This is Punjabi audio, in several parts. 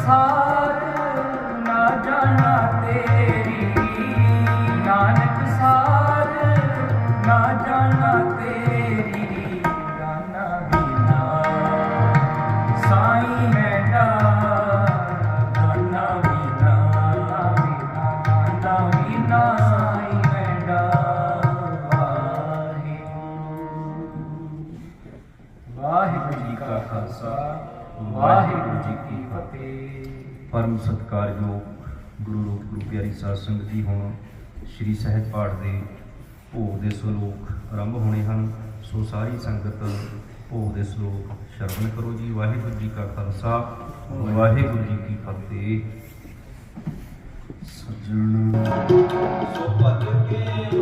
sorry. ਪਰਮ ਸਤਿਕਾਰਯੋਗ ਗੁਰੂ ਰੂਪ ਗੁਰੂ ਪਿਆਰੀ ਸਾਧ ਸੰਗਤ ਜੀ ਹੁਣ ਸ੍ਰੀ ਸਹਿਜ ਪਾਠ ਦੇ ਭੋਗ ਦੇ ਸ਼ਲੋਕ ਆਰੰਭ ਹੋਣੇ ਹਨ। ਸੋ ਸਾਰੀ ਸੰਗਤ ਭੋਗ ਦੇ ਸ਼ਲੋਕ ਸ਼ਰਵਣ ਕਰੋ ਜੀ। ਵਾਹਿਗੁਰੂ ਜੀ ਕਾ ਖਾਲਸਾ ਵਾਹਿਗੁਰੂ ਜੀ ਕੀ ਫਤਿਹ। ਸਜਣ ਸੋ ਭਜ ਕੇ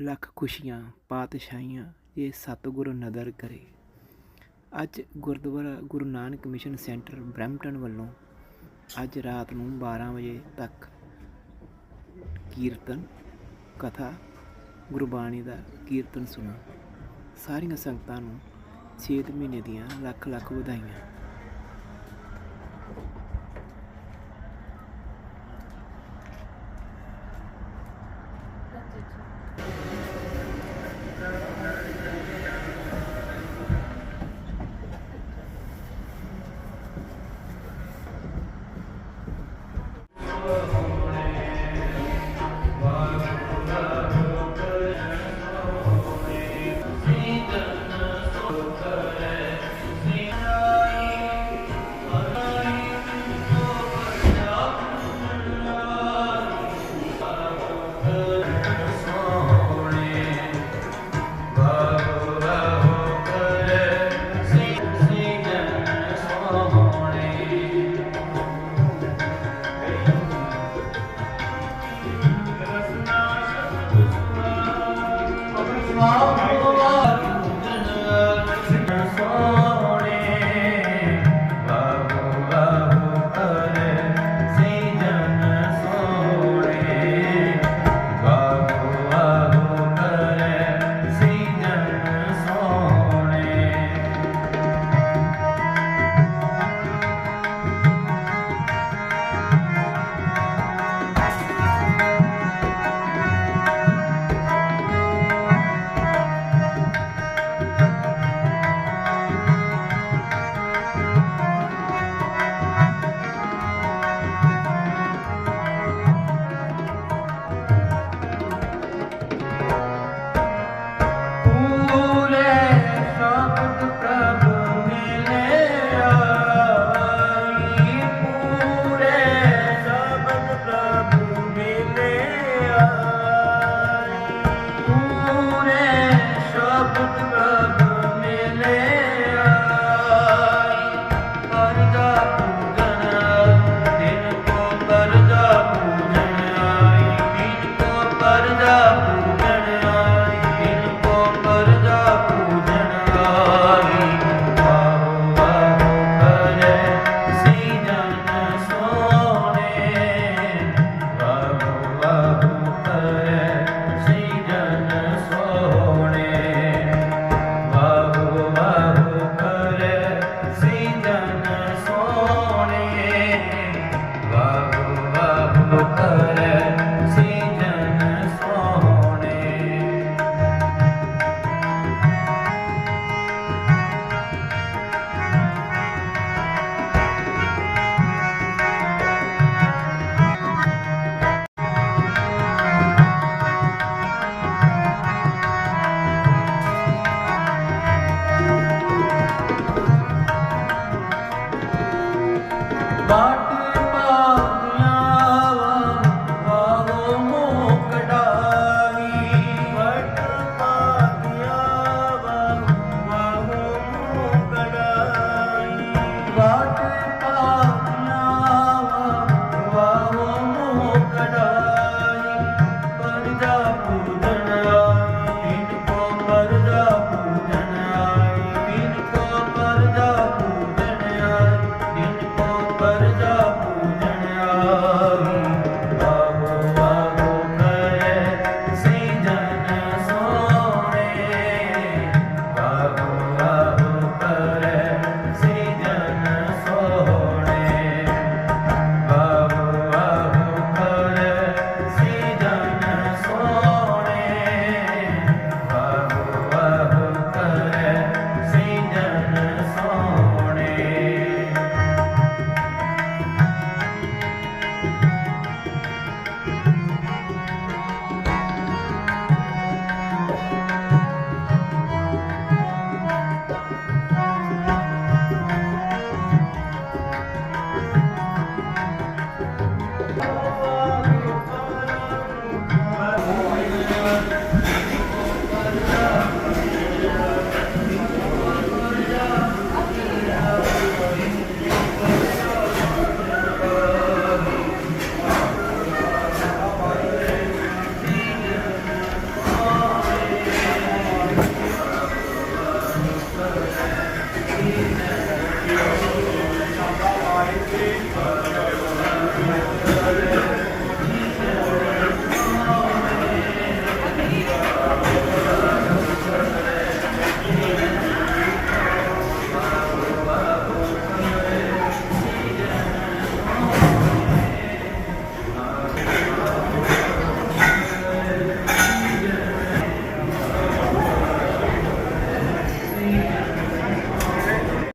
ਲੱਖ ਖੁਸ਼ੀਆਂ, ਪਾਤਸ਼ਾਹੀਆਂ, ਇਹ ਸਤਿਗੁਰ ਨਦਰ ਕਰੇ। ਅੱਜ Gurdwara Guru Nanak mission centre Brampton ਵੱਲੋਂ ਅੱਜ ਰਾਤ ਨੂੰ 12 ਵਜੇ ਤੱਕ ਕੀਰਤਨ, ਕਥਾ, ਗੁਰਬਾਣੀ ਦਾ ਕੀਰਤਨ ਸੁਣਾ। ਸਾਰੀਆਂ ਸੰਗਤਾਂ ਨੂੰ 6 ਮਹੀਨੇ ਦੀਆਂ ਲੱਖ ਲੱਖ ਵਧਾਈਆਂ। Thank